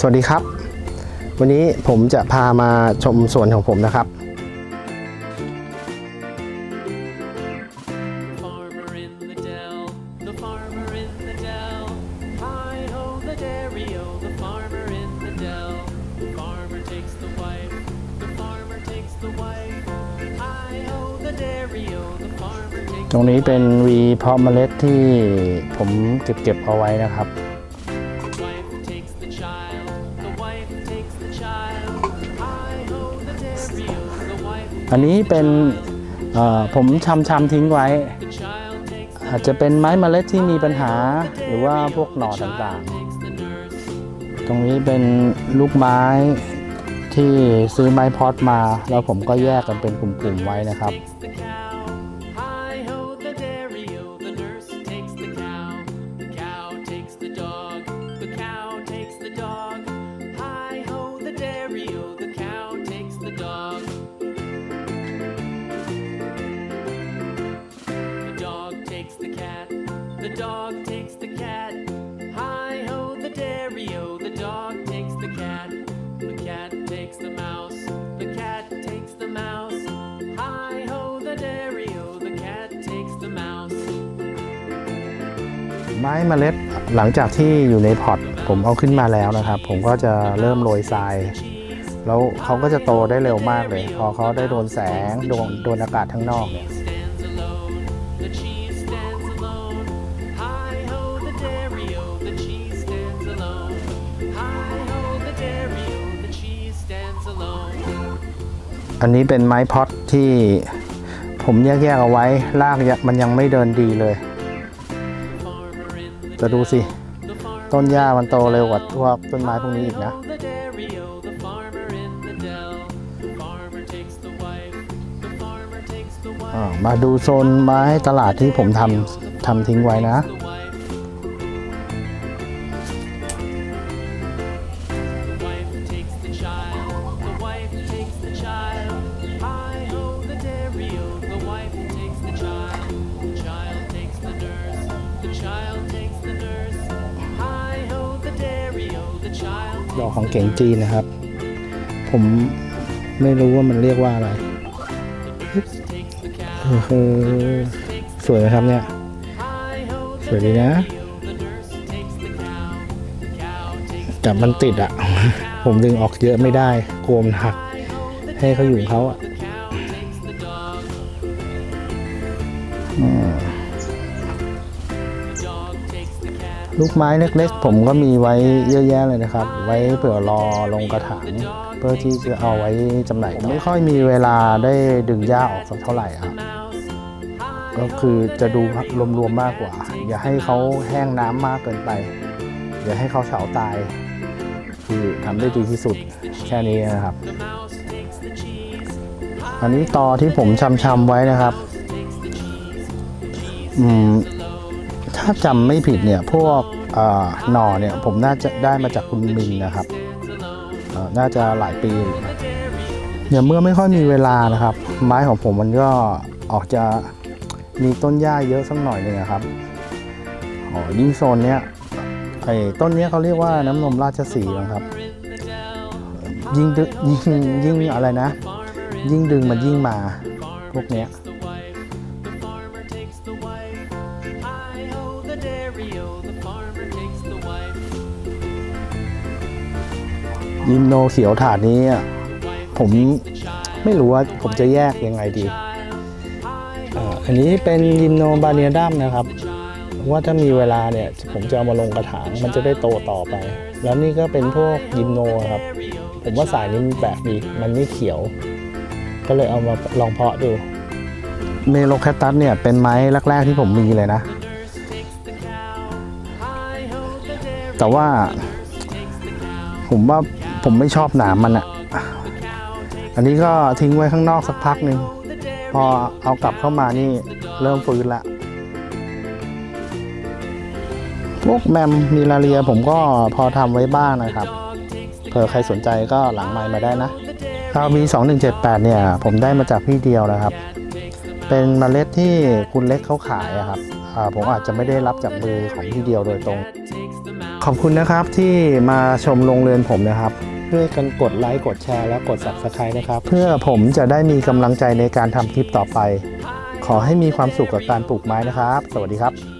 สวัสดีครับ วันนี้ผมจะพามาชมสวนของผมนะครับ farmer in the dell, the farmer in the dell. Hi ho, the dairy o, the farmer in the dell. The farmer takes the wife, the farmer takes the wife. Hi ho, the dairy o, the farmer takes ตรงนี้เป็นวีเพาะเมล็ดที่ผมเก็บเก็บเอาไว้นะครับ the wife takes the child, อันนี้เป็นผมชำชำทิ้งไว้ อาจจะเป็นไม้เมล็ดที่มีปัญหา หรือว่าพวกหน่อต่างๆ ตรงนี้เป็นลูกไม้ที่ซื้อไม้พอดมา แล้วผมก็แยกกันเป็นกลุ่มๆไว้นะครับ dog takes the cat. Hi ho, the dairy o, the dog takes the cat. The cat takes the mouse. The cat takes the mouse. Hi ho, the dairy o, the cat takes the mouse. ไม้เมล็ดหลังจากที่อยู่ในพอตผมเอาขึ้นมาแล้วนะครับ ผมก็จะเริ่มโรยทรายแล้วเขาก็จะโตได้เร็วมากเลย พอเขาได้โดนแสงโดนโดนอากาศข้างนอกเนี่ย stands alone. The cheese อันนี้เป็นไม้พอตที่ผมแยกๆเอาไว้รากมันยังไม่เดินดีเลย จะดูสิ ต้นหญ้ามันโตเร็วกว่าพวกต้นไม้พวกนี้อีกนะมาดูโซนไม้ตลาดที่ผมทำทำทิ้งไว้นะ ดอกของเก่งจีนนะครับ ผมไม่รู้ว่ามันเรียกว่าอะไรคือสวยไหมครับเนี่ย สวยดีนะ แต่มันติดอะ ผมดึงออกเยอะไม่ได้กลัวมันหัก ให้เขาอยู่ของเขาอะ ลูกไม้เล็กๆ ผมก็มีไว้เยอะแยะเลยนะครับ ไว้เผื่อรอลงกระถางเพื่อที่จะเอาไว้จำหน่ายผมไม่ค่อยมีเวลาได้ดึงหญ้าออกสักเท่าไหร่ครับก็คือจะดูรวมๆมากกว่า อย่าให้เขาแห้งน้ำมากเกินไป อย่าให้เขาเฉาตาย คือทำได้ดีที่สุดแค่นี้นะครับ อันนี้ตอที่ผมชำๆไว้นะครับ อืม ถ้าจำไม่ผิดเนี่ยพวกเอ่อหน่อเนี่ยผมน่าจะได้มาจากคุณมินนะครับน่าจะหลายปีอยู่เนี่ยเมื่อไม่ค่อยมีเวลานะครับ ไม้ของผมมันก็ออกจะมีต้นหญ้าเยอะสักหน่อยนึงอะครับอ๋อยิ่งโซนเนี้ยไอ้ต้นเนี้ยเขาเรียกว่าน้ำนมราชสีนะครับ ยิ่งดึงยิ่งยิ่งอะไรนะ ยิ่งดึงมันยิ่งมาพวกเนี้ย ho, the dairy o. The farmer takes the wife. ยิมโนเขียวถาดนี้อะ The wife ผม takes the child. ไม่รู้ว่าผมจะแยกยังไงดี Child. Hi อ่าอันนี้เป็นยิมโนบาเนียดัมนะครับ child. ว่าถ้ามีเวลาเนี่ยผมจะเอามาลงกระถางมันจะได้โตต่อไป แล้วนี่ก็เป็นพวกยิมโนครับ Dairy o. ผมว่าสายนี้มันแปลกดีมันไม่เขียว ก็เลยเอามาลองเพาะดู เมโลแคตตัสเนี่ยเป็นไม้แรกๆที่ผมมีเลยนะ แต่ว่า ผมว่าผมไม่ชอบหนามมันอะอันนี้ก็ทิ้งไว้ข้างนอกสักพักหนึ่งพอเอากลับเข้ามานี่เริ่มฟื้นละพวกแมมมีลาเรียผมก็พอทำไว้บ้างนะครับ เผื่อใครสนใจก็หลังไมค์มาได้นะ the dairy. คาวี2178 เนี่ย ผมได้มาจากพี่เดียวนะครับ เป็นเมล็ดที่คุณเล็กเขาขายอะครับผมอาจจะไม่ได้รับจากมือของพี่เดียวโดยตรง Cat takes the mouse. ขอบคุณนะครับที่มาชมโรงเรือนผมนะครับช่วยกันกดไลค์กดแชร์และกด subscribe นะครับ เพื่อผมจะได้มีกำลังใจในการทำคลิปต่อไป ขอให้มีความสุขกับการปลูกไม้นะครับ สวัสดีครับ